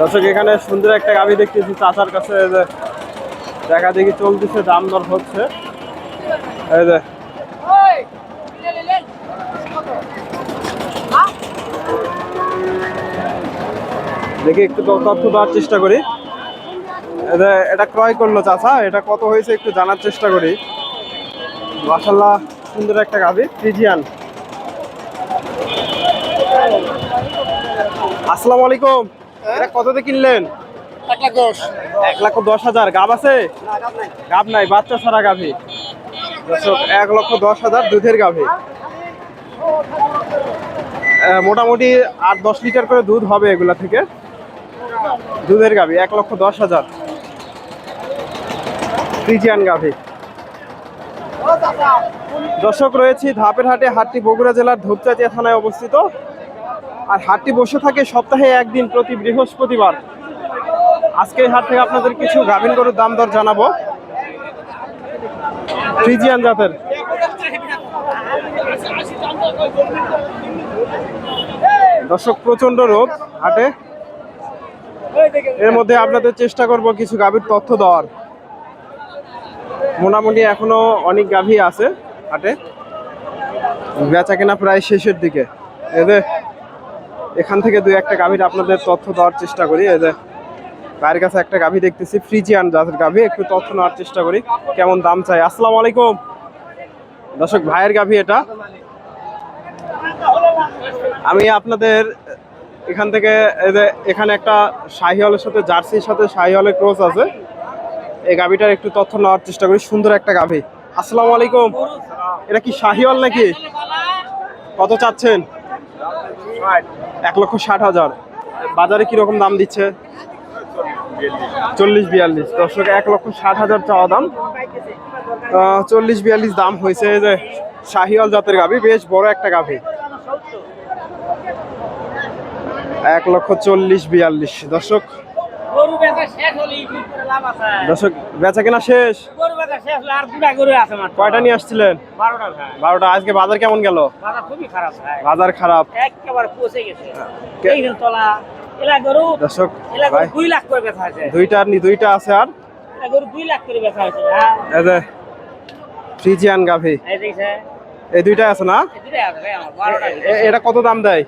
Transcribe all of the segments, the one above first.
দর্শক, এখানে সুন্দর একটা গাভি দেখতেছি চাচার কাছে দেখা দেখি চলতেছে, দাম দর হচ্ছে। এই যে। দেখি একটু তথ্য দেওয়ার চেষ্টা করি। এটা ক্রয় করল চাচা, এটা কত হয়েছে একটু জানার চেষ্টা করি। মাসাল্লাহ সুন্দর একটা গাভি ফ্রিজিয়ান আসসালামু আলাইকুম। এটা কততে কিনলেন? এক লাখ দশ। এক লাখ দশ হাজার। গাব আছে? গাব নাই বাচ্চা ছাড়া গাভী। দর্শক এক লক্ষ দশ হাজার দুধের গাভী। মোটামুটি আট দশ লিটার করে দুধ হবে এগুলা থেকে। দুধের গাভী এক লক্ষ দশ হাজার। ফ্রিজিয়ান গাভী। দর্শক রয়েছি ধাপের হাটে হাটটি বগুড়া জেলার ধূপচাচিয়া থানায় অবস্থিত। আর হাটটি বসে থাকে সপ্তাহে একদিন প্রতি বৃহস্পতিবার। আজকে হাট থেকে আপনাদের কিছু গাভিন গরুর দাম দর জানাব। ফ্রিজিয়ান জাতের। দর্শক প্রচণ্ড রোগ হাটে। এর মধ্যে আপনাদের চেষ্টা করব কিছু গাভীর তথ্য দেওয়ার। মোটামুটি এখনও অনেক গাভী আছে হাটে। বেচা কেনা প্রায় শেষের দিকে। এদের এখান থেকে দুই একটা গাভীর আপনাদের তথ্য দেওয়ার চেষ্টা করি। এই যে ভাইয়ের কাছে একটা গাভী দেখতেছি, ফ্রিজিয়ান জাতের গাভী, একটু তথ্য নেওয়ার চেষ্টা করি, কেমন দাম চাই। আসসালামু আলাইকুম। দর্শক, ভাইয়ের গাভী এটা। আমি আপনাদের এখান থেকে, এই যে এখানে একটা শাহিওয়ালের সাথে, জার্সির সাথে শাহিওয়ালের ক্রস আছে। এই গাভীটার একটু তথ্য নেওয়ার চেষ্টা করি, সুন্দর একটা গাভী। আসসালামু আলাইকুম। এটা কি শাহিওয়াল নাকি? কত চাচ্ছেন? এক লক্ষ ষাট হাজার। বাজারে কীরকম দাম দিচ্ছে? চল্লিশ বিয়াল্লিশ। দর্শক, এক লক্ষ ষাট হাজার চাওয়া দাম। চল্লিশ বিয়াল্লিশ দাম হয়েছে যে শাহিওয়াল জাতের গাভি, বেশ বড় একটা গাভি। এক লক্ষ চল্লিশ বিয়াল্লিশ। দর্শক গরু বেচা শেষ হলে ইউটিউব করে লাভ আছে। দর্শক বেচা কেনা শেষ? গরু বেচা শেষ হলে আর দুটা গরু আছে মাত্র। কয়টা নিয়ে আসছিলেন? বারোটা ভাই। বারোটা। আজকে বাজার কেমন গেল? বাজার খুবই খারাপ ভাই। বাজার খারাপ। একেবারে পচে গেছে। এইখান তলা এলা গরু দর্শক এলা গরু ভাই দুই লাখ করে বেচা হয়েছে। দুইটা আর নি- দুইটা আছে আর? এলা গরু দুই লাখ করে বেচা হয়েছে হ্যাঁ। এই যে ফ্রিজিয়ান গাভি। এই দেখছে এই দুইটা আছে না? আছে এটা কত দাম দেয়?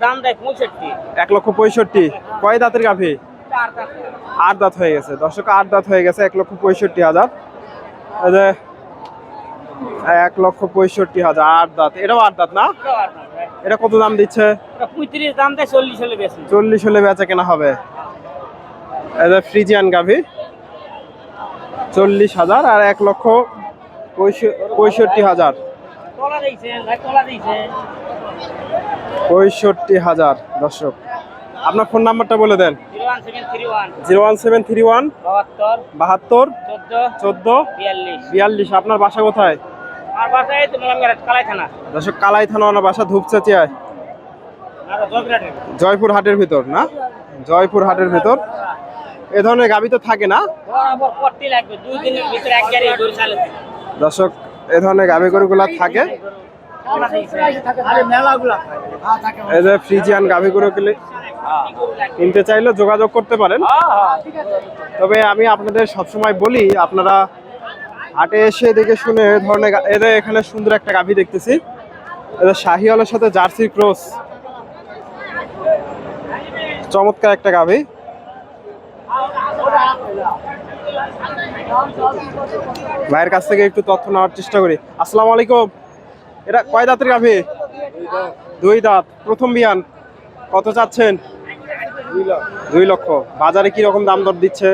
দাম দেয় পঁয়ষট্টি। এক লক্ষ পঁয়ষট্টি। কয় দাঁতের গাভি? আট দাঁত হয়ে গেছে। দর্শক আট দাঁত হয়ে গেছে এক লক্ষ পঁয়ষট্টি হাজার। যে এক লক্ষ পঁয়ষট্টি হাজার আট দাঁত। এটাও আট দাঁত না। এটা কত দাম দিচ্ছে? পঁয়ত্রিশ দাম দেয় চল্লিশ হলে বেশি চল্লিশ হলে বেচা কেনা হবে। ফ্রিজিয়ান গাভি। চল্লিশ হাজার আর এক লক্ষ পঁয়ষট্টি হাজার। পঁয়ষট্টি হাজার দর্শক। আপনার ফোন নাম্বারটা বলে দেন। Zero one seven three one. বাহাত্তর। চোদ্দ। বিয়াল্লিশ। আপনার বাসা কোথায়? দর্শক কালাই থানা আমার বাসা ধূপচাচিয়ায়। জয়পুর হাটের ভিতর। না? জয়পুর হাটের ভিতর। এ ধরনের গাবি তো থাকে না? দর্শক এ ধরনের গাবি গরুগুলা থাকে। এই যে ফ্রিজিয়ান গাভি গরু কিনে কিনতে চাইলে যোগাযোগ করতে পারেন। তবে আমি আপনাদের সবসময় বলি আপনারা হাটে এসে দেখে শুনে ধরনের এদের এখানে সুন্দর একটা গাভি দেখতেছি। এদের শাহিওয়ালের সাথে জার্সি ক্রস। চমৎকার একটা গাভি। ভাইয়ের কাছ থেকে একটু তথ্য নেওয়ার চেষ্টা করি। আসসালামু আলাইকুম। এটা কয় দাঁতের গাভি? দুই দাঁত। প্রথম বিয়ান। কত চাচ্ছেন? দুই লক্ষ। বাজারে কি রকম দাম দর দিচ্ছে?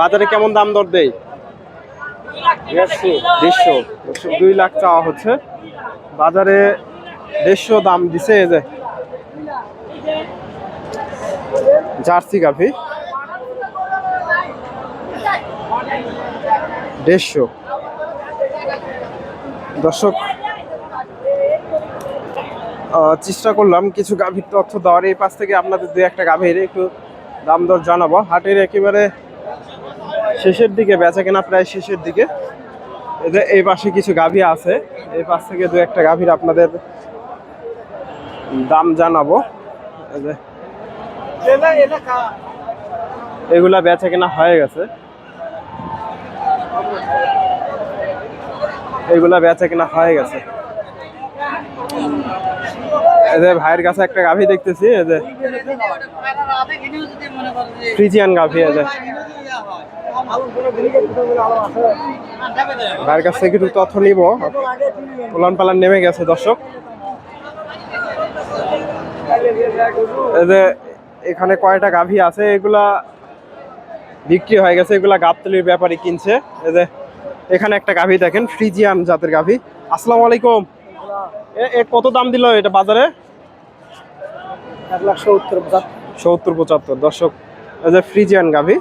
বাজারে কেমন দাম দর দেয়? দেড়শো। দুই লাখ চাওয়া হচ্ছে। বাজারে দেড়শো দাম দিছে এই যে। জার্সি গাভি। দেড়শো। দর্শক চেষ্টা করলাম কিছু গাভীর তথ্য দেওয়ার। এই পাশ থেকে আপনাদের দু একটা গাভীর একটু দাম দর জানাব। হাটের একেবারে শেষের দিকে বেচা কেনা প্রায় শেষের দিকে। এই পাশে কিছু গাভী আছে। এই পাশ থেকে দু একটা গাভীর আপনাদের দাম জানাব। এগুলা বেচা কেনা হয়ে গেছে। এগুলা বেচা কেনা হয়ে গেছে। এদের ভাইয়ের কাছে একটা গাভী দেখতেছি এদের ফ্রিজিয়ান গাভী এদের ভাইয়ের কাছ থেকে একটু তথ্য নিব। উলান পালান নেমে গেছে, দর্শক। যে এখানে কয়টা গাভী আছে, এগুলা বিক্রি হয়ে গেছে, এগুলা গাবতলির ব্যাপারে কিনছে। এই যে এখানে একটা গাভী দেখেন ফ্রিজিয়ান জাতের গাভী। আসসালামু আলাইকুম। এ কত দাম দিল এটা বাজারে? এক লাখ সত্তর সত্তর পঁচাত্তর। দর্শক ফ্রিজিয়ান গাভী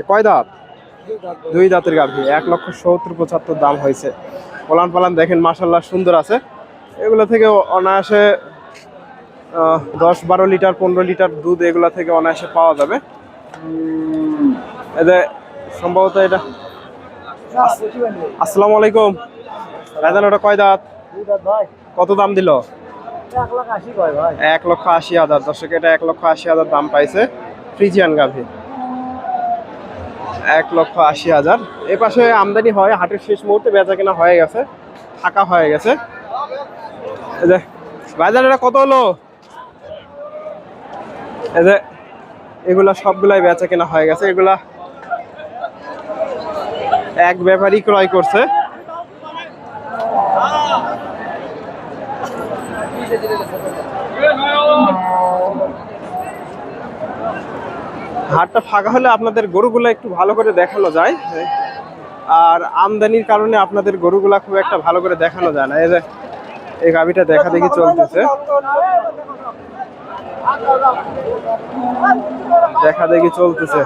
এ কয় দাঁত? দুই দাঁতের গাভী। এক লক্ষ সত্তর পঁচাত্তর দাম হয়েছে। পলান পালান দেখেন মাসাল্লাহ সুন্দর আছে। এগুলো থেকে অনায়াসে দশ বারো লিটার পনেরো লিটার দুধ এগুলা থেকে অনায়াসে পাওয়া যাবে। এদের সম্ভবত এটা আসসালামু আলাইকুম। রাজান ওটা কয় দাঁত? কত দাম দিল? এক লক্ষ আশি হাজার। দর্শক, এটা এক লক্ষ আশি হাজার দাম পাইছে ফ্রিজিয়ান গাভী। এক লক্ষ আশি হাজার। এ পাশে আমদানি হয়, হাটের শেষ মুহূর্তে বেচা কেনা হয়ে গেছে ফাঁকা হয়ে গেছে। বাজার এটা কত হলো? এই যে, এগুলা সবগুলাই বেচা কেনা হয়ে গেছে। এগুলা এক ব্যাপারই ক্রয় করছে। হাটটা ফাঁকা হলে আপনাদের গরুগুলো একটু ভালো করে দেখানো যায়। আর আমদানির কারণে আপনাদের গরুগুলা খুব একটা ভালো করে দেখানো যায় না। এই যে, এই গাভিটা দেখা দেখি চলতেছে। দেখা দেখি চলতেছে।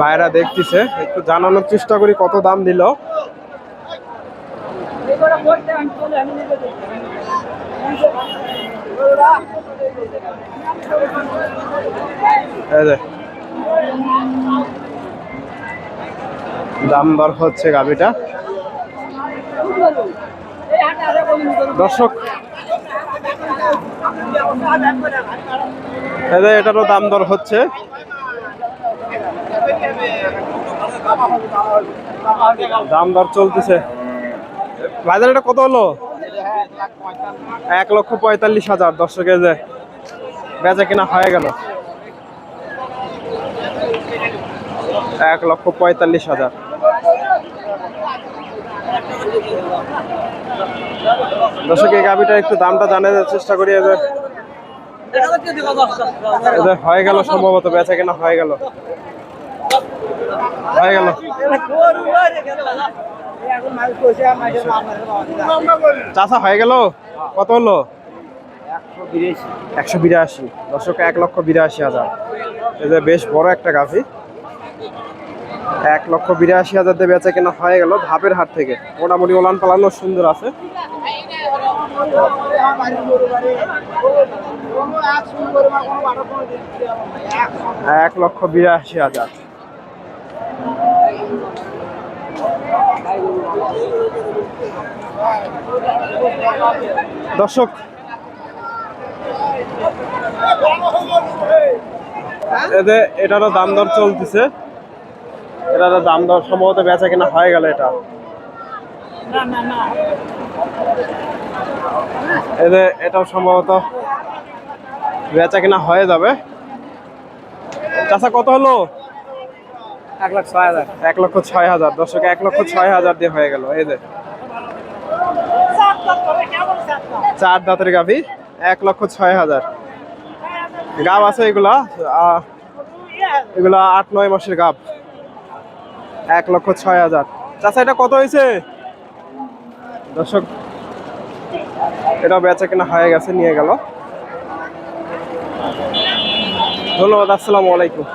ভাইরা দেখতেছে একটু জানানোর চেষ্টা করি কত দাম দিল। এই যে দাম দর হচ্ছে গাভিটা দর্শক এটারও দাম দর হচ্ছে। দাম দর চলতেছে। বাজার এটা কত হলো? এক লক্ষ পঁয়তাল্লিশ হাজার। দর্শকের যে বেচা কিনা হয়ে গেল। এক লক্ষ পঁয়তাল্লিশ হাজার। দর্শক, এই গাভিটার একটু দামটা জানার চেষ্টা করি, এদের এদের হয়ে গেল সম্ভবত, বেচা কেনা হয়ে গেল। হয়ে গেল। চাষা হয়ে গেল? কত হলো? একশো বিরাশি। দর্শক, এক লক্ষ বিরাশি হাজার। এদের বেশ বড় একটা গাভি। এক লক্ষ বিরাশি হাজার দিয়ে বেচা কেনা হয়ে গেল ধাপের হাট থেকে। মোটামুটি ওলান পালানো সুন্দর আছে। এক লক্ষ বিরাশি হাজার। দর্শক এদের এটারও দাম দর চলতেছে। এটারও দাম দর সম্ভবত বেচা কেনা হয়ে গেল এটা। এদের এটাও সম্ভবত বেচা কেনা হয়ে যাবে। চাষা কত হলো? এক লাখ ছয় হাজার। এক লক্ষ ছয় হাজার। দর্শক এক লক্ষ ছয় হাজার দিয়ে হয়ে গেল। এই যে চার দাঁতের গাভি এক লক্ষ ছয় হাজার। গাব আছে এগুলা এগুলা আট নয় মাসের গাব। এক লক্ষ ছয় হাজার। চাষা এটা কত হয়েছে? দর্শক এটা বেচা কেনা হয়ে গেছে, নিয়ে গেল। ধন্যবাদ, আসসালামু আলাইকুম।